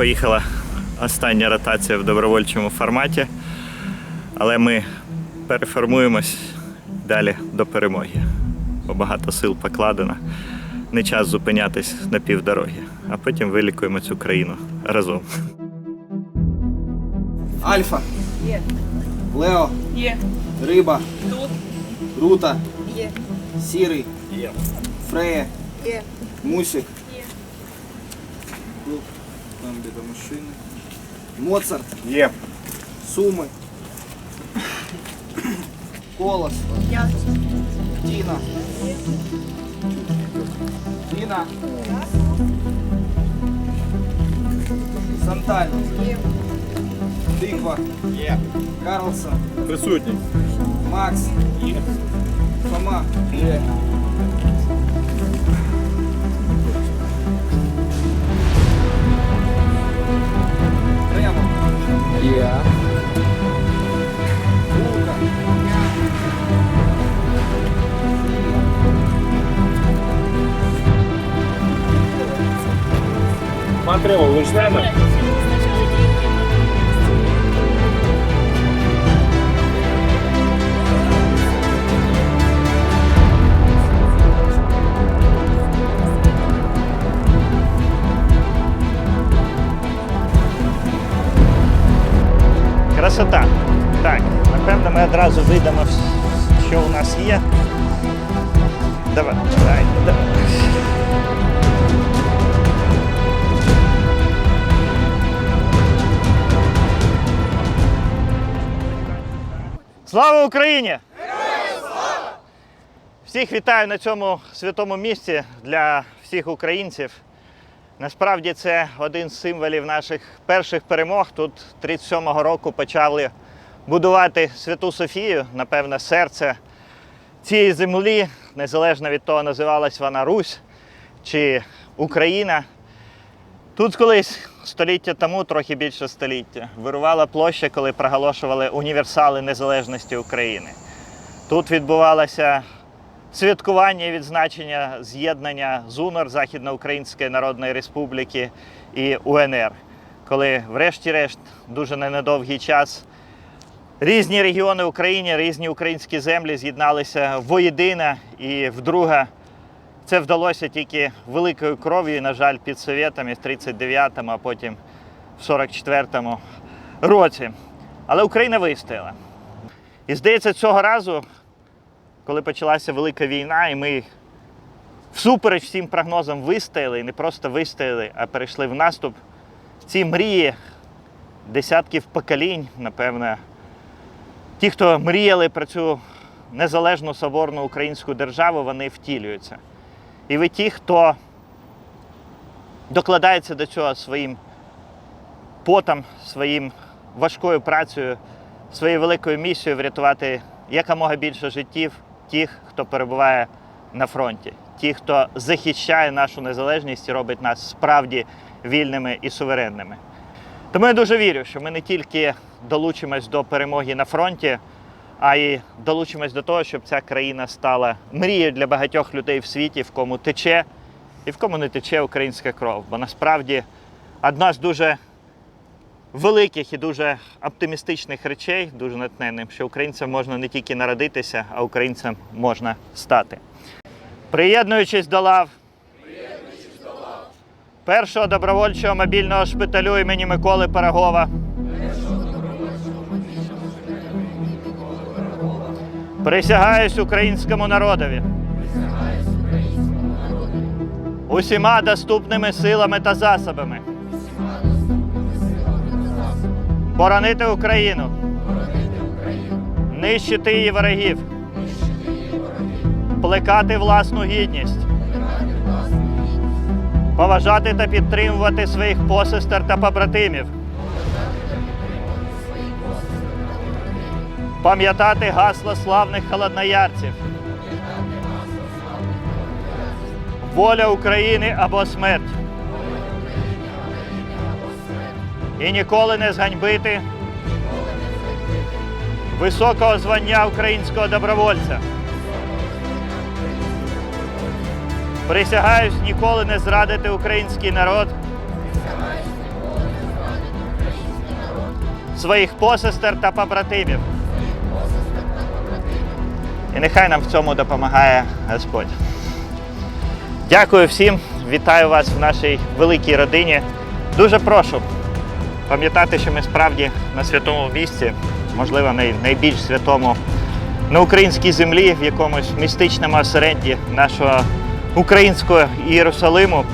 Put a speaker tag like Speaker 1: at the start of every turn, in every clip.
Speaker 1: поїхала остання ротація в добровольчому форматі, але ми переформуємось далі до перемоги. Бо багато сил покладено. Не час зупинятись на півдороги, а потім вилікуємо цю країну разом.
Speaker 2: Альфа.
Speaker 3: Є.
Speaker 2: Лео.
Speaker 3: Є.
Speaker 2: Риба.
Speaker 3: Тут.
Speaker 2: Рута.
Speaker 3: Є.
Speaker 2: Сірий. Фрея.
Speaker 3: Є.
Speaker 2: Мусик.
Speaker 3: Є.
Speaker 2: Тут. Там біля машини. Моцарт.
Speaker 1: Є.
Speaker 2: Суми. Колос.
Speaker 3: Я.
Speaker 2: Тіна. Тіна. Санталь.
Speaker 3: Є.
Speaker 2: Тиква.
Speaker 1: Є.
Speaker 2: Карлсон.
Speaker 1: Присутній.
Speaker 2: Макс.
Speaker 1: Є.
Speaker 2: Фома. Є.
Speaker 4: Є.
Speaker 2: Булка.
Speaker 4: Матрево, ви
Speaker 1: Красота. Так, напевно, ми одразу вийдемо, що у нас є. Давай, давай, давай. Слава Україні! Всіх вітаю на цьому святому місці для всіх українців. Насправді це один з символів наших перших перемог. Тут 37-го року почали будувати Святу Софію, напевне, серце цієї землі, незалежно від того, називалась вона Русь чи Україна. Тут колись століття тому, трохи більше століття, вирувала площа, коли проголошували універсали незалежності України. Тут відбувалося святкування відзначення з'єднання ЗУНОР Західноукраїнської Народної Республіки і УНР, коли, врешті-решт, дуже на недовгий час різні регіони України, різні українські землі з'єдналися воєдино і вдруге. Це вдалося тільки великою кров'ю, на жаль, під совєтами в 39-му, а потім в 44-му році. Але Україна вистояла. І здається, цього разу коли почалася велика війна, і ми всупереч всім прогнозам вистояли, і не просто вистояли, а перейшли в наступ. Ці мрії десятків поколінь, напевно, ті, хто мріяли про цю незалежну соборну українську державу, вони втілюються. І ви ті, хто докладається до цього своїм потом, своїм важкою працею, своєю великою місією врятувати якомога більше життів тих, хто перебуває на фронті, ті, хто захищає нашу незалежність і робить нас справді вільними і суверенними. Тому я дуже вірю, що ми не тільки долучимось до перемоги на фронті, а й долучимось до того, щоб ця країна стала мрією для багатьох людей в світі, в кому тече і в кому не тече українська кров. Бо насправді одна з дуже великих і дуже оптимістичних речей, дуже натхненним, що українцям можна не тільки народитися, а українцям можна стати. Приєднуючись до лав першого добровольчого мобільного шпиталю імені Миколи Пирогова. Присягаюсь українському народові. Усіма доступними силами та засобами. Боронити Україну. Нищити її ворогів. Плекати власну гідність. Поважати та підтримувати своїх посестер та побратимів. Пам'ятати гасло славних холодноярців. Воля України або смерть. І ніколи не зганьбити високого звання українського добровольця. Присягаюсь ніколи не зрадити український народ своїх посестер та побратимів. І нехай нам в цьому допомагає Господь. Дякую всім, вітаю вас в нашій великій родині. Дуже прошу пам'ятати, що ми справді на святому місці, можливо, найбільш святому на українській землі, в якомусь містичному осередді нашого українського Єрусалиму,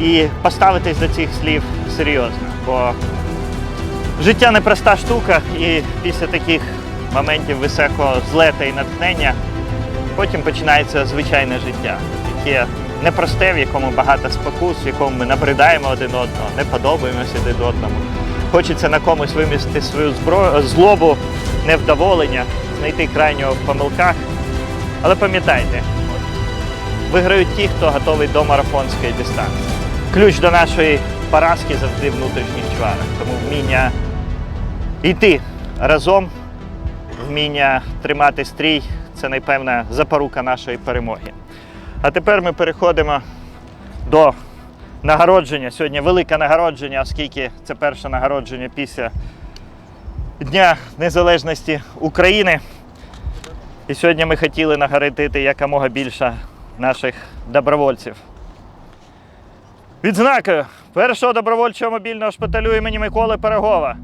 Speaker 1: і поставитись до цих слів серйозно. Бо життя непроста штука, і після таких моментів високого злета і натхнення потім починається звичайне життя, яке непросте, в якому багато спокус, в якому ми набридаємо один одного, не подобаємося один одному. Хочеться на комусь вимістити свою злобу, невдоволення, знайти крайнього в помилках. Але пам'ятайте, виграють ті, хто готовий до марафонської дистанції. Ключ до нашої поразки завжди внутрішніх чварах. Тому вміння йти разом, вміння тримати стрій це найпевна запорука нашої перемоги. А тепер ми переходимо до нагородження. Сьогодні велике нагородження, оскільки це перше нагородження після Дня Незалежності України. І сьогодні ми хотіли нагородити якомога більше наших добровольців. Відзнакою першого добровольчого мобільного шпиталю імені Миколи Пирогова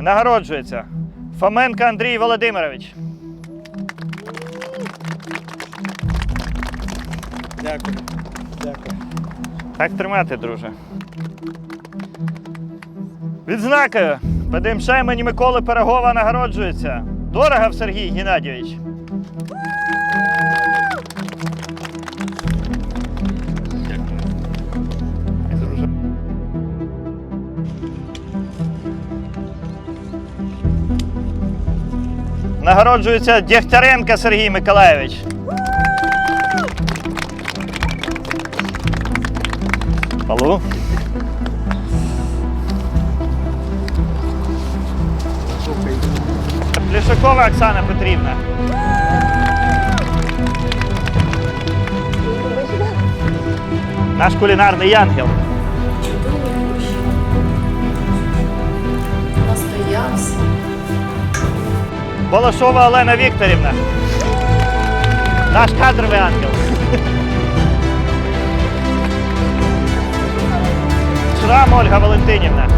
Speaker 1: нагороджується Фоменко Андрій Володимирович.
Speaker 2: Дякую.
Speaker 1: Так тримати, друже. Відзнакою ПДМШ імені Миколи Пирогова нагороджується. Дорогов Сергій Геннадійович. Нагороджується Дєгтяренко Сергій Миколаєвич. Палу. Плішакова Оксана Петрівна. Наш кулінарний
Speaker 3: мужчина. Настоявся.
Speaker 1: Волошова Олена Вікторівна. Наш кадровий ангел. Шрам Ольга Валентинівна.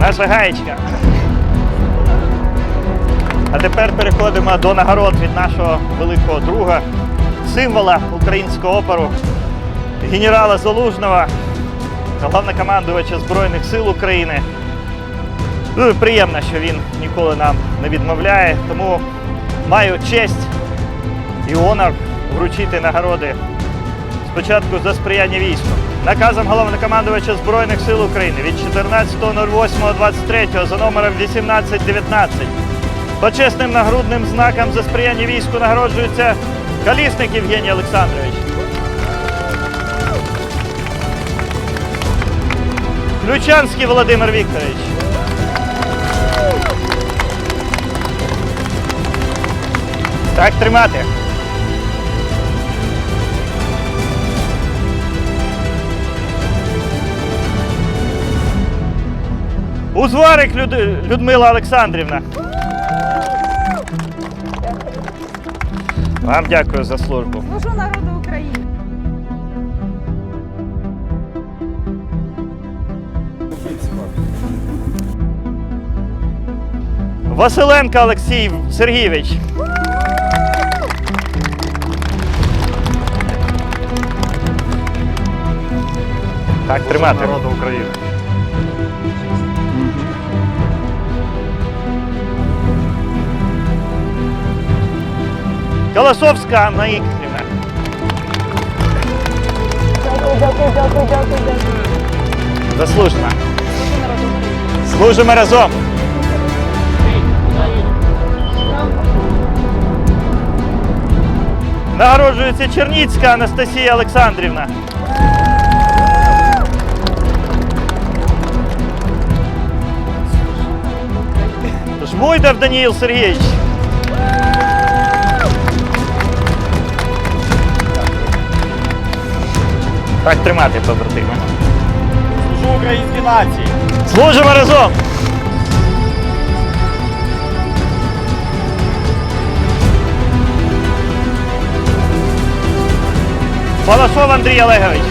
Speaker 1: Наша гаєчка. А тепер переходимо до нагород від нашого великого друга, символа українського опору, генерала Залужного, головнокомандувача Збройних сил України. Дуже приємно, що він ніколи нам не відмовляє, тому маю честь і онор вручити нагороди спочатку за сприяння війську. Наказом головнокомандувача Збройних сил України від 14.08.23 за номером 1819 почесним нагрудним знаком за сприяння війську нагороджується Колісник Євгеній Олександрович. Ключанський Володимир Вікторович. Так тримати. Узварик Люд... Людмила Олександрівна. Вам дякую за службу.
Speaker 5: Служу народу України.
Speaker 1: Василенко Олексій Сергійович. Так, тримати. Народу України. Колосовська Анна Ігорівна. Заслужена. Служимо разом. Нагороджується Черніцька Анастасія Олександрівна. Жмуйдов Даніїл Сергійович. Так тримати, побратими.
Speaker 2: Служу українській нації.
Speaker 1: Служимо разом! Балашов Андрій Олегович.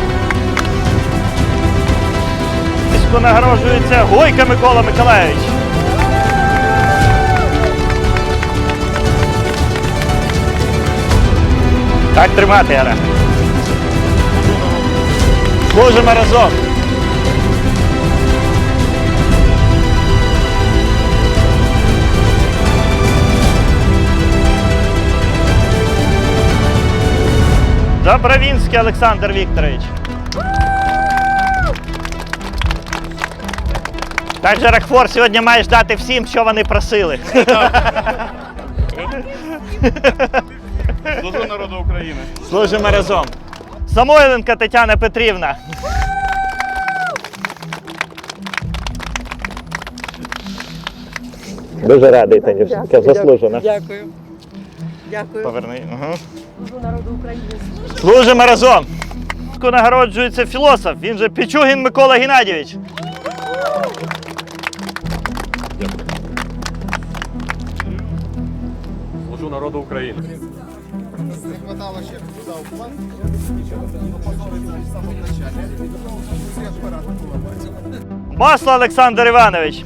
Speaker 1: Міську нагороджується Гойка Микола Миколайович. Так тримати, Гара. Служимо разом. Добровінський Олександр Вікторович. Так же Рахфор сьогодні маєш дати всім, що вони просили.
Speaker 2: Служу народу України.
Speaker 1: Служимо разом. Самойленка Тетяна Петрівна. Дуже радий, Танюшенька, заслужено.
Speaker 5: Дякую. Дякую.
Speaker 1: Поверни. Угу. Служимо разом. Нагороджується філософ, він же Пічугін Микола Геннадійович.
Speaker 4: Служу народу України.
Speaker 1: Масло Олександр Іванович.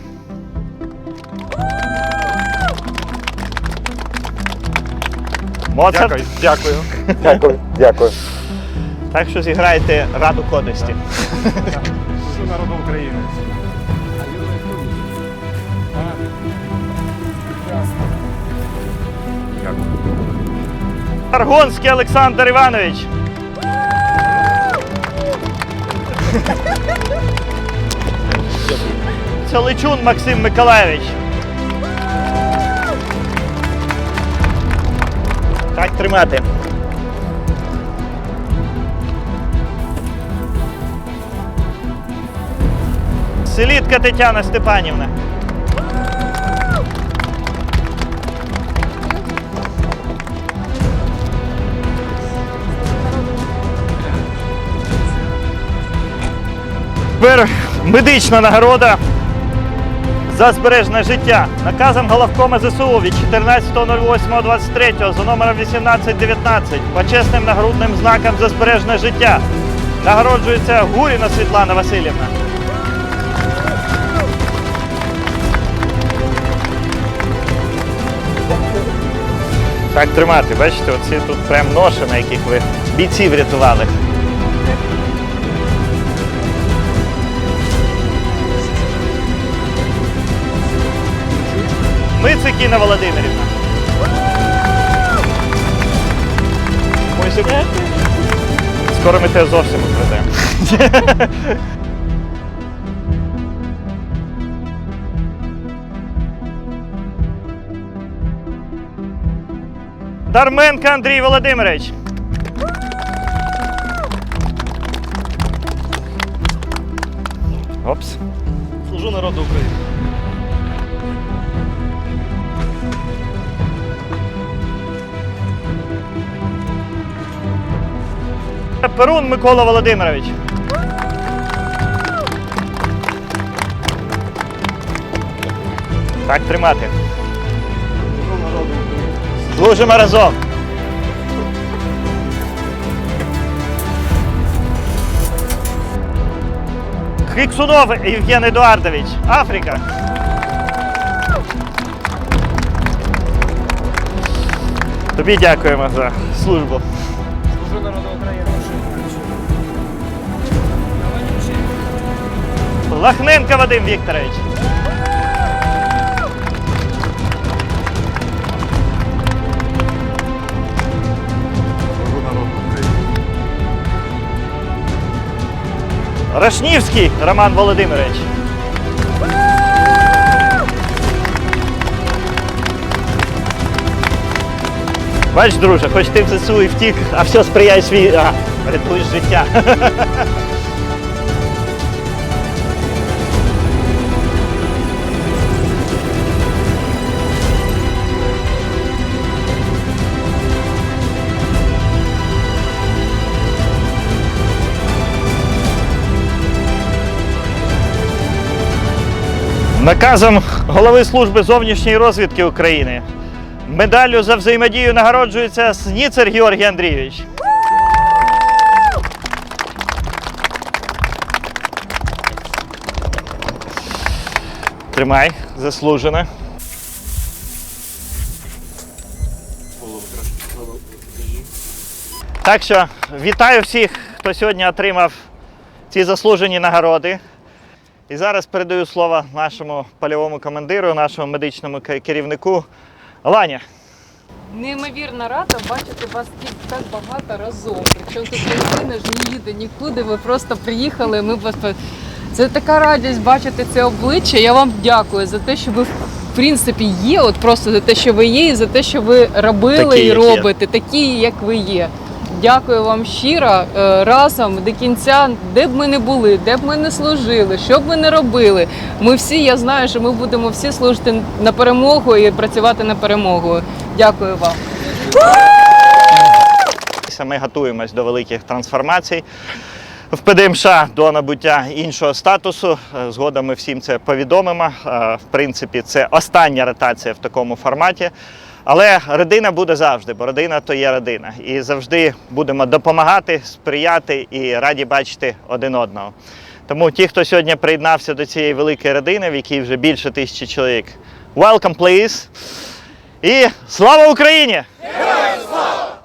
Speaker 1: Моцарт.
Speaker 4: Дякую.
Speaker 1: Дякую. Дякую. Так що зіграєте раду.
Speaker 2: Служу народу України.
Speaker 1: Аргонський Олександр Іванович. Це Личун Максим Миколаєвич. Так тримати. Селідка Тетяна Степанівна. Тепер медична нагорода за збережне життя. Наказом головкома ЗСУ від 14.08.23 за номером 1819 почесним нагрудним знаком за збережне життя нагороджується Гуріна Світлана Васильівна. Так тримати, бачите, оці тут прям ноші, на яких ви бійців рятували. Мицикіна Володимирівна. Мойсик. Скоро ми тебе зовсім відведемо. Дарменко Андрій Володимирович. Опс.
Speaker 2: Служу народу України.
Speaker 1: Перун Микола Володимирович. Так тримати. Служимо разом. Хиксунов Євген Едуардович. Африка. Тобі дякуємо за службу.
Speaker 2: Служу народу України.
Speaker 1: Лахненко Вадим Вікторович. Рашнівський Роман Володимирович. Бач, друже, хоч ти в ЗСУ і втік, а все сприяє свій. А, рятуєш життя. Наказом голови служби зовнішньої розвідки України медаллю за взаємодію нагороджується Сніцер Георгій Андрійович. Тримай, заслужено. Так що вітаю всіх, хто сьогодні отримав ці заслужені нагороди. І зараз передаю слово нашому польовому командиру, нашому медичному керівнику Ланя.
Speaker 6: Неймовірно рада бачити вас тут так багато разом. Причому тут людина ж не їде нікуди. Ви просто приїхали. Ми вас це така радість бачити це обличчя. Я вам дякую за те, що ви в принципі є. От просто за те, що ви є, і за те, що ви робили
Speaker 1: Такі,
Speaker 6: і
Speaker 1: як є.
Speaker 6: робите, такі, як ви є. Дякую вам щиро е, разом до кінця, де б ми не були, де б ми не служили, що б ми не робили. Ми всі, я знаю, що ми будемо всі служити на перемогу і працювати на перемогу. Дякую вам.
Speaker 1: Ми готуємось до великих трансформацій. В ПДМШ до набуття іншого статусу. Е, Згодом ми всім це повідомимо. Е, В принципі, це остання ротація в такому форматі. Але родина буде завжди, бо родина то є родина. І завжди будемо допомагати, сприяти і раді бачити один одного. Тому ті, хто сьогодні приєднався до цієї великої родини, в якій вже більше тисячі чоловік, welcome, please! І слава Україні! Слава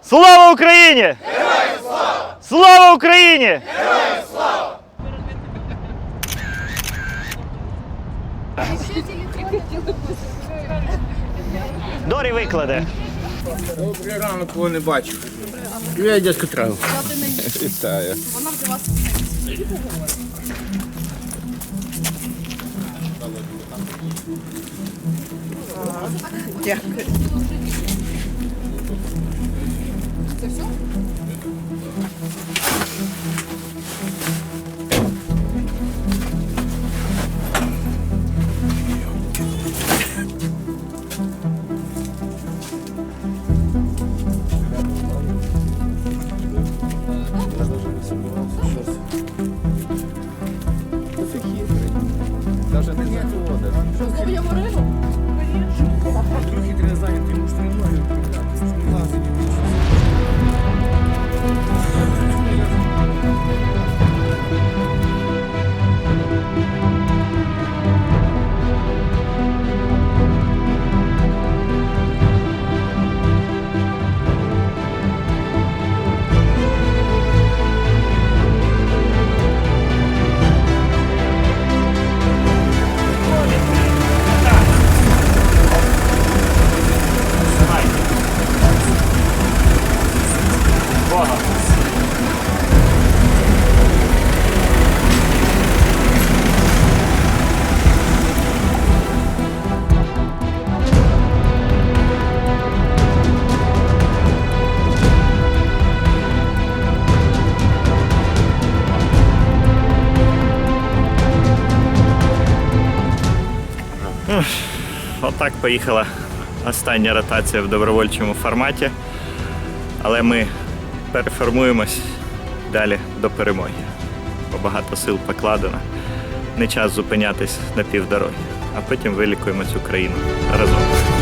Speaker 1: Слава Україні! Героям слава! Слава Україні! Дорі викладе.
Speaker 7: Добрий ранок, кого не бачу. Я дядько Трав. Вітаю.
Speaker 5: Дякую.
Speaker 7: Даже
Speaker 1: Отак поїхала остання ротація в добровольчому форматі. Але ми переформуємось далі до перемоги. Бо багато сил покладено. Не час зупинятись на півдороги, а потім вилікуємо цю країну разом.